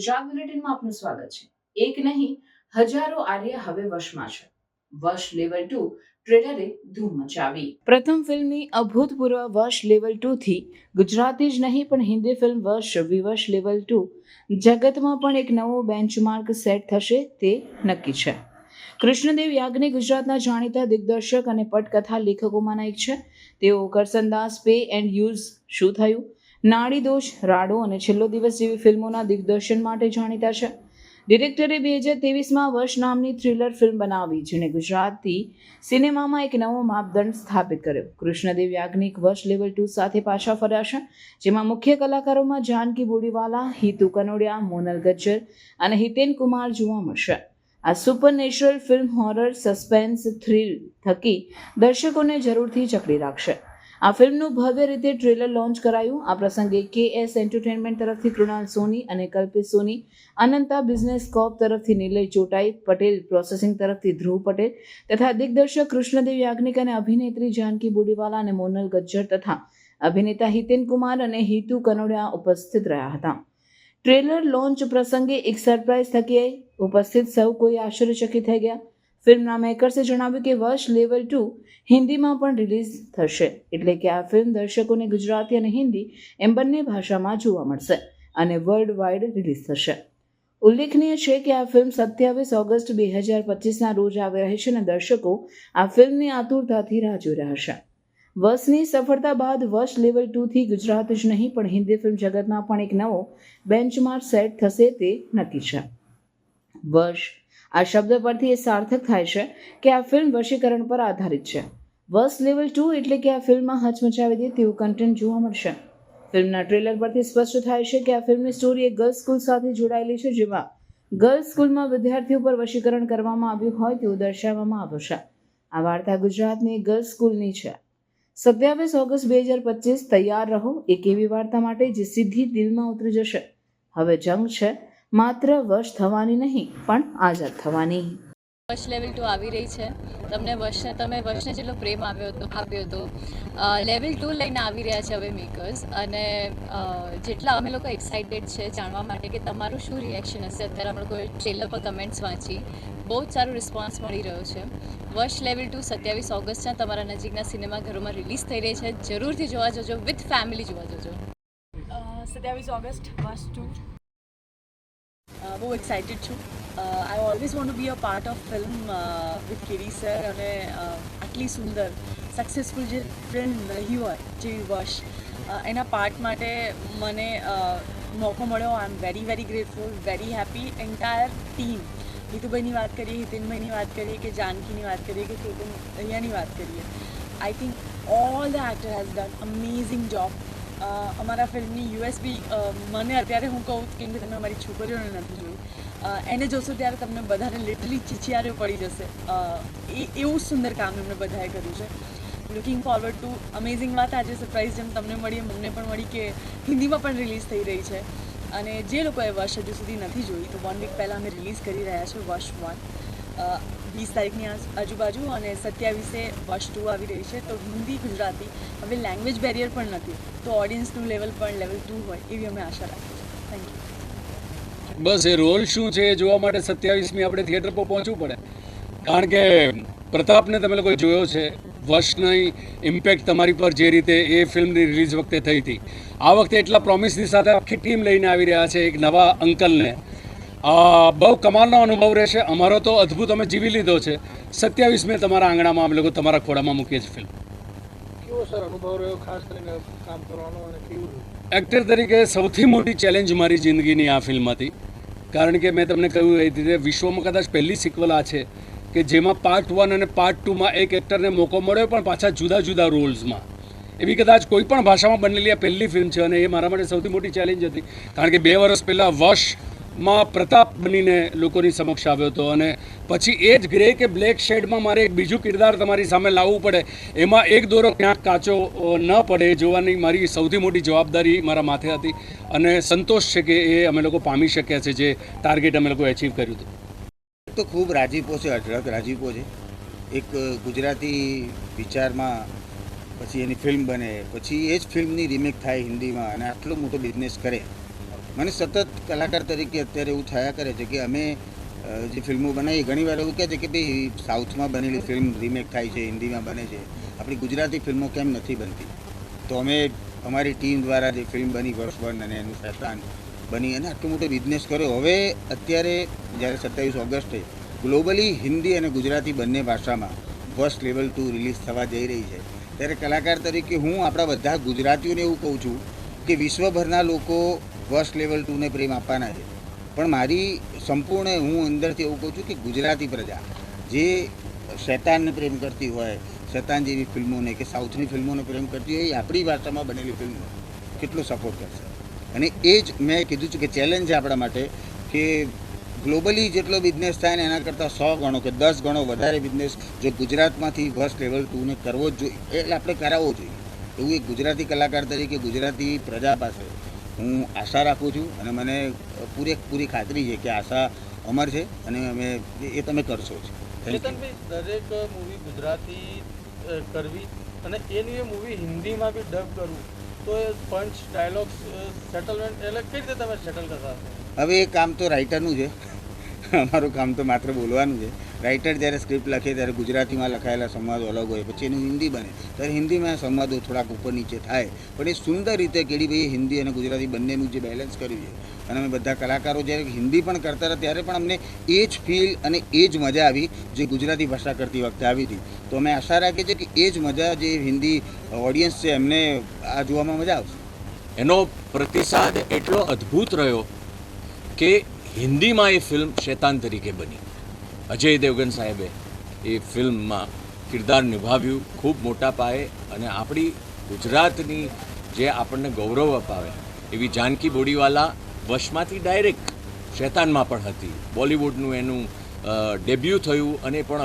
ગુજરાત બુલેટિનમાં આપનું સ્વાગત છે. એક નહીં, હજારો આર્ય હવે વશમાં છે. વશ લેવલ ટુ ટ્રેલરે ધૂમ મચાવી. પ્રથમ ફિલ્મની અભૂતપૂર્વ વશ લેવલ ટુ થી ગુજરાતી જ નહીં, પણ હિન્દી ફિલ્મ વશ વિવશ લેવલ ટુ જગતમાં પણ એક નવો બેન્ચમાર્ક સેટ થશે તે નક્કી છે. કૃષ્ણદેવ યાજ્ઞિક ગુજરાતના જાણીતા દિગ્દર્શક અને પટકથા લેખકોમાંના એક છે. તેઓ કરસનદાસ પે એન્ડ યુઝ શું થયું? નાડી દોષ, રાડો અને છેલ્લો દિવસ જેવી ફિલ્મોના દિગ્દર્શન માટે જાણીતા છે. ડિરેક્ટરે બે હજાર ત્રેવીસમાં વર્ષ નામની થ્રિલર ફિલ્મ બનાવી જેણે ગુજરાતી સિનેમામાં એક નવો માપદંડ સ્થાપિત કર્યો. કૃષ્ણદેવ યાજ્ઞિક વર્ષ લેવલ ટુ સાથે પાછા ફર્યા છે, જેમાં મુખ્ય કલાકારોમાં જાનકી બોડીવાલા, હિતુ કનોડિયા, મોનલ ગજ્જર અને હિતેન કુમાર જોવા મળશે. આ supernatural film horror, suspense, thrill થકી દર્શકોને જરૂરથી જકડી રાખશે. આ ફિલ્મનું ભવ્ય રીતે ટ્રેલર લોન્ચ કરાયું. આ પ્રસંગે કે એસ એન્ટરટેનમેન્ટ તરફથી કૃણાલ સોની અને કલ્પિત સોની, અનંતા બિઝનેસ કોપ તરફથી નિલય ચોટાઈ, પટેલ પ્રોસેસિંગ તરફથી ધ્રુવ પટેલ તથા દિગ્દર્શક કૃષ્ણદેવ યાજ્ઞિક અને અભિનેત્રી જાનકી બુડીવાલા અને મોનલ ગજ્જર તથા અભિનેતા હિતેન કુમાર અને હિતુ કનોડિયા ઉપસ્થિત રહ્યા હતા. ટ્રેલર લોન્ચ પ્રસંગે એક સરપ્રાઇઝ થકી ઉપસ્થિત સૌ કોઈ આશ્ચર્યચકિત થઈ ગયા. ફિલ્મના મેકર્સે જણાવ્યું કે વર્ષ લેવલ ટુ હિન્દીમાં પણ રિલીઝ થશે. એટલે કે આ ફિલ્મ દર્શકોને ગુજરાતી અને હિન્દી એમ બંને ભાષામાં જોવા મળશે અને વર્લ્ડ વાઇડ રિલીઝ થશે. ઉલ્લેખનીય છે કે આ ફિલ્મ સત્યાવીસ ઓગસ્ટ બે હજાર પચીસના રોજ આવી રહી છે અને દર્શકો આ ફિલ્મની આતુરતાથી રાહ જોઈ રહ્યા છે. વર્ષની સફળતા બાદ વર્ષ લેવલ ટુથી ગુજરાત જ નહીં, પણ હિન્દી ફિલ્મ જગતમાં પણ એક નવો બેન્ચમાર્ક સેટ થશે તે નક્કી છે. વર્ષ આ શબ્દ પરથી એ સાર્થક થાય છે કે આ ફિલ્મ વશીકરણ પર આધારિત છે. વર્ષ લેવલ ટુ એટલે કે આ ફિલ્મમાં હચમચાવી દે તેવું કન્ટેન્ટ જોવા મળશે. ફિલ્મના ટ્રેલર પરથી સ્પષ્ટ થાય છે કે આ ફિલ્મની સ્ટોરી એક ગર્લ્સ સ્કૂલ સાથે જોડાયેલી છે, જેમાં ગર્લ્સ સ્કૂલમાં વિદ્યાર્થીઓ પર વશીકરણ કરવામાં આવ્યું હોય તેવું દર્શાવવામાં આવ્યું છે. આ વાર્તા ગુજરાતની ગર્લ્સ સ્કૂલની છે. સત્યાવીસ ઓગસ્ટ બે હજાર પચીસ, તૈયાર રહો, એક એવી વાર્તા માટે જે સીધી દિલમાં ઉતરી જશે. હવે જંગ છે માત્ર વશ થવાની નહીં પણ આઝાદ થવાની. વશ લેવલ ટુ આવી રહી છે. તમને વશને તમે વશને જેટલો પ્રેમ આવ્યો હતો આપ્યો હતો લેવલ ટુ લઈને આવી રહ્યા છે હવે મેકર્સ અને જેટલા અમે લોકો એક્સાઇટેડ છે જાણવા માટે કે તમારું શું રિએક્શન હશે. અત્યારે અમે લોકોએ ટ્રેલર પર કમેન્ટ્સ વાંચી બહુ જ સારો રિસ્પોન્સ મળી રહ્યો છે. વર્ષ લેવલ ટુ સત્યાવીસ ઓગસ્ટના તમારા નજીકના સિનેમાઘરોમાં રિલીઝ થઈ રહી છે. જરૂરથી જોવા જજો વિથ ફેમિલી જોવા જજો. સત્યાવીસ ઓગસ્ટ વશ ટુ બહુ એક્સાઇટેડ છું I always want to be a part of film with Kerry sir અને આટલી સુંદર સક્સેસફુલ જે ફિલ્મ રહી હોય વશ uh, એના પાર્ટ માટે મને મોકો મળ્યો I am very very grateful very happy entire team હિતુભાઈની વાત કરીએ હિતિનભાઈની વાત કરીએ કે જાનકીની વાત કરીએ કે કેતન અહીંયાની વાત કરીએ I think all the actor has done amazing job અમારા ફિલ્મની યુએસબી મને અત્યારે હું કહું કેમ કે તમે અમારી છોકરીઓને નથી જોયું. એને જોશો ત્યારે તમને બધાને લિટલી ચીચિયારે પડી જશે. એ, એવું સુંદર કામ એમણે બધાએ કર્યું છે. લુકિંગ ફોરવર્ડ ટુ અમેઝિંગ વાત આજે સરપ્રાઇઝ જેમ તમને મળી મને પણ મળી કે હિન્દીમાં પણ રિલીઝ થઈ રહી છે. અને જે લોકોએ વર્ષ હજુ સુધી નથી જોઈ, તો વન વીક પહેલાં અમે રિલીઝ કરી રહ્યા છે વર્ષ વન વીસ તારીખની આજુબાજુ અને સત્યાવીસે વર્ષ ટુ આવી રહી છે. તો હિન્દી, ગુજરાતી, હવે લેંગ્વેજ બેરિયર પણ નથી. તો ઓડિયન્સનું લેવલ પણ લેવલ ટુ હોય એવી અમે આશા રાખીએ છીએ. થેન્ક યુ બસ, એ રોલ શું છે એ જોવા માટે સત્યાવીસમી આપણે થિયેટર પર પહોંચવું પડે. કારણ કે પ્રતાપને તમે લોકો જોયો છે, વર્ષની ઇમ્પેક્ટ તમારી પર જે રીતે એ ફિલ્મની રિલીઝ વખતે થઈ હતી. આ વખતે એટલા પ્રોમિસની સાથે આખી ટીમ લઈને આવી રહ્યા છે એક નવા અંકલને. બહુ કમાલનો અનુભવ રહેશે. અમારો તો અદ્ભુત અમે જીવી લીધો છે. સત્યાવીસ મે તમારા આંગણામાં અમે લોકો તમારા ખોડામાં મૂકીએ છીએ ફિલ્મ એક્ટર તરીકે સૌથી મોટી ચેલેન્જ મારી જિંદગીની આ ફિલ્મ હતી. કારણ કે મેં તમને કહ્યું એ રીતે વિશ્વમાં કદાચ પહેલી સિક્વલ આ છે કે જેમાં પાર્ટ વન અને પાર્ટ ટુમાં એક એક્ટરને મોકો મળ્યો પણ પાછા જુદા જુદા રોલ્સમાં એવી કદાચ કોઈ પણ ભાષામાં બનેલી આ પહેલી ફિલ્મ છે અને એ મારા માટે સૌથી મોટી ચેલેન્જ હતી. કારણ કે બે વર્ષ પહેલાં વર્ષમાં પ્રતાપ બનીને લોકોની સમક્ષ આવ્યો હતો અને પછી એ જ ગ્રે કે બ્લેક શેડમાં મારે એક બીજું કિરદાર તમારી સામે લાવવું પડે. એમાં એક દોરો ક્યાંક કાચો ન પડે જોવાની મારી સૌથી મોટી જવાબદારી મારા માથે હતી અને સંતોષ છે કે એ અમે લોકો પામી શક્યા છે જે ટાર્ગેટ અમે લોકો એચીવ કર્યું હતું. તો ખૂબ રાજીપો છે, અઢળક રાજીપો છે. એક ગુજરાતી વિચારમાં પછી એની ફિલ્મ બને. પછી એ જ ફિલ્મની રિમેક થાય હિન્દીમાં અને આટલો મોટો બિઝનેસ કરે. મને સતત કલાકાર તરીકે અત્યારે એવું થયા કરે છે કે અમે જે ફિલ્મો બનાવી ઘણીવાર એવું કહે છે કે ભાઈ, સાઉથમાં બનેલી ફિલ્મ રીમેક થાય છે, હિન્દીમાં બને છે. આપણી ગુજરાતી ફિલ્મો કેમ નથી બનતી? તો અમે અમારી ટીમ દ્વારા જે ફિલ્મ બની, વર્ષ વન અને એનું શેતાન બની અને આટલો મોટો બિઝનેસ કર્યો. હવે અત્યારે, જ્યારે સત્યાવીસ ઓગસ્ટે ગ્લોબલી હિન્દી અને ગુજરાતી બંને ભાષામાં ફર્સ્ટ લેવલ ટુ રિલીઝ થવા જઈ રહી છે. ત્યારે કલાકાર તરીકે હું આપણા બધા ગુજરાતીઓને એવું કહું છું કે વિશ્વભરના લોકો ફર્સ્ટ લેવલ ટુને પ્રેમ આપવાના છે. પણ મારી સંપૂર્ણ હું અંદરથી એવું કહું છું કે ગુજરાતી પ્રજા, જે શૈતાનને પ્રેમ કરતી હોય, શૈતાન જેવી ફિલ્મોને કે સાઉથની ફિલ્મોને પ્રેમ કરતી હોય, એ આપણી ભાષામાં બનેલી ફિલ્મો કેટલો સપોર્ટ કરશે? અને એ જ મેં કીધું છે કે ચેલેન્જ છે આપણા માટે કે ગ્લોબલી જેટલો બિઝનેસ થાય ને એના કરતાં સો ગણો કે દસ ગણો વધારે બિઝનેસ જો ગુજરાતમાંથી ફર્સ્ટ લેવલ ટુને કરવો જ જોઈએ. એટલે આપણે કરાવવો જોઈએ. એવું એક ગુજરાતી કલાકાર તરીકે ગુજરાતી પ્રજા પાસે હું આશા રાખું છું અને મને પૂરેપૂરી ખાતરી છે કે આશા અમર છે અને અમે એ તમે કરશો જ. દરેક મૂવી ગુજરાતી કરવી અને એની એ મૂવી હિન્દીમાં બી ડબ કરવું તો એ પંચ ડાયલોગ્સ સેટલમેન્ટ એટલે કઈ રીતે તમે સેટલ કરતા હવે એ કામ તો રાઇટરનું છે. અમારું કામ તો માત્ર બોલવાનું છે. રાઇટર જ્યારે સ્ક્રિપ્ટ લખે ત્યારે ગુજરાતીમાં લખાયેલા સંવાદો અલગ હોય, પછી એનું હિન્દી બને. ત્યારે હિન્દીમાં સંવાદો થોડાક ઉપર નીચે થાય. પણ એ સુંદર રીતે કેડીભાઈએ હિન્દી અને ગુજરાતી બંનેનું જે બેલેન્સ કર્યું છે. અને અમે બધા કલાકારો જ્યારે હિન્દી પણ કરતા હતા, ત્યારે પણ અમને એ જ ફીલ અને એ જ મજા આવી જે ગુજરાતી ભાષા કરતી વખતે આવી હતી. તો અમે આશા રાખીએ છીએ કે એ જ મજા જે હિન્દી ઓડિયન્સ છે, એમને આ જોવામાં મજા આવશે. એનો પ્રતિસાદ એટલો અદ્ભુત રહ્યો કે હિન્દીમાં એ ફિલ્મ શેતાન તરીકે બની. અજય દેવગન સાહેબે એ ફિલ્મમાં કિરદાર નિભાવ્યું, ખૂબ મોટા પાયે અને આપણી ગુજરાતની જે આપણને ગૌરવ અપાવે એવી જાનકી બોડીવાલા વશમાંથી ડાયરેક્ટ શેતાનમાં પણ હતી. બોલિવૂડનું એનું ડેબ્યુ થયું અને પણ